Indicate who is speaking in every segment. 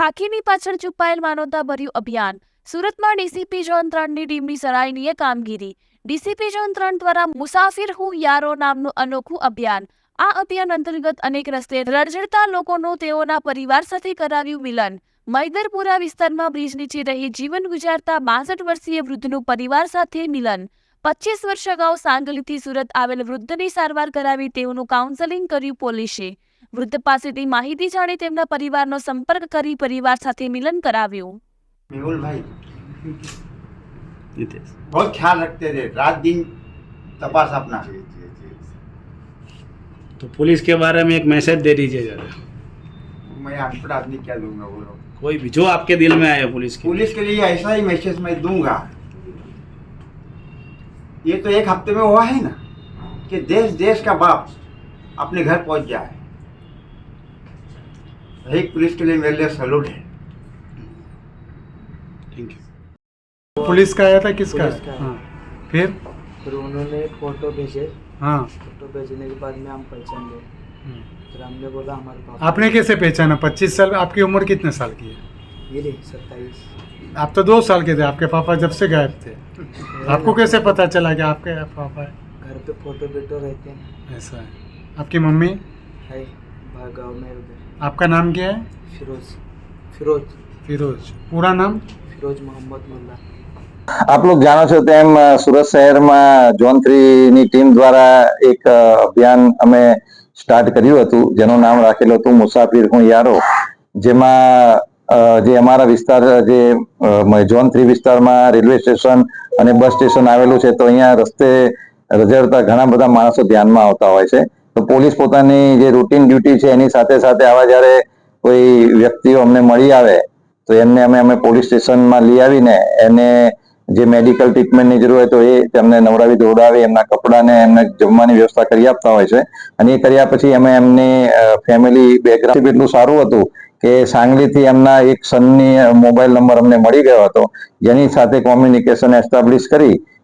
Speaker 1: ખાખીની પાછળ છુપાયેલ માનવતાભર્યું અભિયાન. સુરતમાં ડીસીપી ઝોન ત્રણની ટીમની સરાહનીય કામગીરી. ડીસીપી ઝોન ત્રણ દ્વારા મુસાફિર હું યારો નામનું અનોખું અભિયાન. આ અભિયાન અંતર્ગત અનેક રસ્તે રજડતા લોકોનું તેઓના પરિવાર સાથે કરાવ્યું મિલન. મૈદરપુરા વિસ્તારમાં બ્રિજ નીચે રહી જીવન ગુજારતા બાસઠ વર્ષીય વૃદ્ધનું પરિવાર સાથે મિલન. પચીસ વર્ષ અગાઉ સાંગલીથી સુરત આવેલ વૃદ્ધની સારવાર કરાવી તેઓનું કાઉન્સેલિંગ કર્યું પોલીસે. વૃદ્ધ પાસેથી માહિતી જાણી તેમના પરિવારનો સંપર્ક કરી પરિવાર સાથે મિલન કરાવ્યું
Speaker 2: मेहुल भाई
Speaker 3: नितेश
Speaker 2: बहुत ख्याल रखते थे रात दिन तपास अपना
Speaker 3: तो पुलिस के बारे में एक मैसेज दे दीजिए जरा
Speaker 2: मैं अनपढ़ आदमी क्या दूंगा बोलो
Speaker 3: कोई भी जो आपके दिल में आए पुलिस की
Speaker 2: पुलिस के लिए ऐसा ही मैसेज मैं दूंगा ये तो एक हफ्ते में हुआ है ना कि देश देश का बाप अपने घर पहुंच गया है एक पुलिस के लिए मेरे लिए सैल्यूट है।
Speaker 3: थैंक यू
Speaker 4: पुलिस का आया था किसका?
Speaker 5: पुलिस का।
Speaker 4: हाँ। फिर?
Speaker 5: फिर उन्होंने फ़ोटो भेजे।
Speaker 4: हाँ।
Speaker 5: फ़ोटो भेजने के बाद में हम पहचान। गए फिर हमने बोला हमारे पापा
Speaker 4: आपने कैसे पहचाना? पच्चीस साल आपकी उम्र कितने साल की है?
Speaker 5: ये रे सत्ताईस।
Speaker 4: आप तो दो साल के थे आपके पापा जब से गायब थे। आपको कैसे पता चला कि आपके पापा है?
Speaker 5: घर पे फ़ोटो बेटो रहते हैं।
Speaker 4: ऐसा है। आपकी मम्मी?
Speaker 5: है गाँव में उधर
Speaker 4: आपका नाम क्या है
Speaker 5: फिरोज फिरोज
Speaker 4: फिरोज पूरा नाम
Speaker 5: फिरोज मोहम्मद मुल्ला
Speaker 6: આપ લોકો જાણો છો તેમ અ, સુરત શહેરમાં ઝોન થ્રીની ટીમ દ્વારા એક અ, અભિયાન અમે સ્ટાર્ટ કર્યું હતું જેનું નામ રાખેલું હતું મુસાફિર હું યારો જેમાં અ, જે અમારા વિસ્તાર જે અ, ઝોન થ્રી વિસ્તારમાં રેલવે સ્ટેશન અને બસ સ્ટેશન આવેલું છે તો અહીંયા રસ્તે રજડતા ઘણા બધા માણસો ધ્યાનમાં આવતા હોય છે તો પોલીસ પોતાની જે રૂટીન ડ્યુટી છે, એની સાથે સાથે આવા જ્યારે કોઈ વ્યક્તિઓ અમને મળી આવે, તો એમને અમે અમે પોલીસ સ્ટેશનમાં લઈ આવીને એને જે મેડિકલ ટ્રીટમેન્ટની જરૂર હોય તો એ તેમને નવડાવી દોડાવી એમના કપડાને, એમને જમવાની વ્યવસ્થા કરી આપતા હોય છે. અને એ કર્યા પછી અમે એમની ફેમિલી બેકગ્રાઉન્ડ એટલું સારું હતું કે સાંગલીથી એમના એક સનની મોબાઈલ નંબર અમને મળી ગયો હતો. જેની સાથે કોમ્યુનિકેશન એસ્ટાબ્લિશ કરી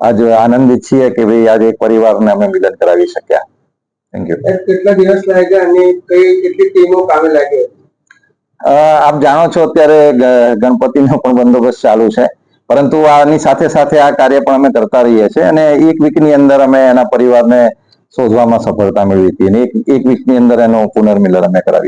Speaker 6: આજ આનંદિત છીએ કે ભાઈ આજે એક પરિવારને અમે મિલન કરાવી શક્યા. થેન્ક યુ
Speaker 7: કેટલા દિવસ લાગ્યા અને કઈ કેટલી ટીમો કામે લાગી
Speaker 6: અ, આપ જાણો છો અત્યારે ગણપતિનો પણ બંદોબસ્ત ચાલુ છે. પરંતુ આની સાથે સાથે આ કાર્ય પણ અમે કરતા રહીએ છીએ અને એક વીકની અંદર અમે એના પરિવારને શોધવામાં સફળતા મેળવી હતી અને એક એક વીકની અંદર એનું પુનર્મિલન અમે કરાવી